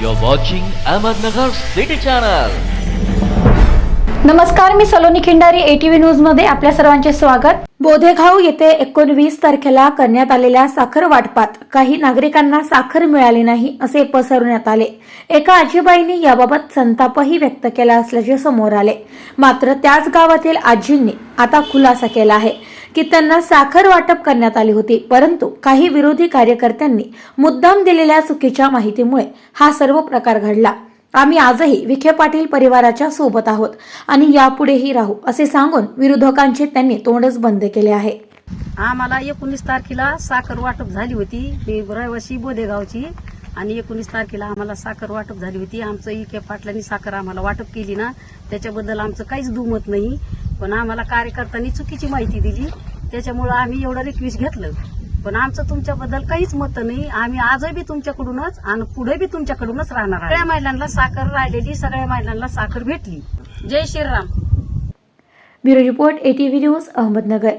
You're watching Ahmednagar City Channel. नमस्कार मी Saloni Khindari ATV न्यूजमध्ये आपल्या सर्वांचे स्वागत. बोधेगाव येथे एकोणवीस तारखेला करण्यात आलेल्या साखर वाटपात काही नागरिकांना साखर मिळाली नाही असे पसरवण्यात आले. एका आजीबाईंनी याबाबत संतापही व्यक्त केला असल्याचे समोर आले. मात्र त्याच गावातील आजींनी आता खुलासा केला आहे. की त्यांना साखर वाटप करण्यात आली होती. परंतु काही विरोधी कार्यकर्त्यांनी मुद्दाम दिलेल्या चुकीच्या माहितीमुळे हा सर्व प्रकार घडला. आम्ही आजही विखे पाटील परिवाराच्या सोबत आहोत आणि यापुढेही राहू असे सांगून विरोधकांचे त्यांनी तोंडच बंद केले आहे. आम्हाला एकोणीस तारखेला साखर वाटप झाली होती. मी रहिवासी बोदेगावची आणि एकोणीस तारखेला आम्हाला साखर वाटप झाली होती. आमचं इके पाटलांनी साखर आम्हाला वाटप केली ना त्याच्याबद्दल आमचं काहीच दुमत नाही. पण आम्हाला कार्यकर्त्यांनी चुकीची माहिती दिली. त्याच्यामुळं आम्ही एवढं रिक्वेस्ट घेतलं. पण आमचं तुमच्याबद्दल काहीच मत नाही. आम्ही आजही बी तुमच्याकडूनच आणि पुढे बी तुमच्याकडूनच राहणार आहे. सगळ्या महिलांना साखर राहिलेली सगळ्या महिलांना साखर भेटली. जय Shriram. Bureau report ATV news Ahmednagar.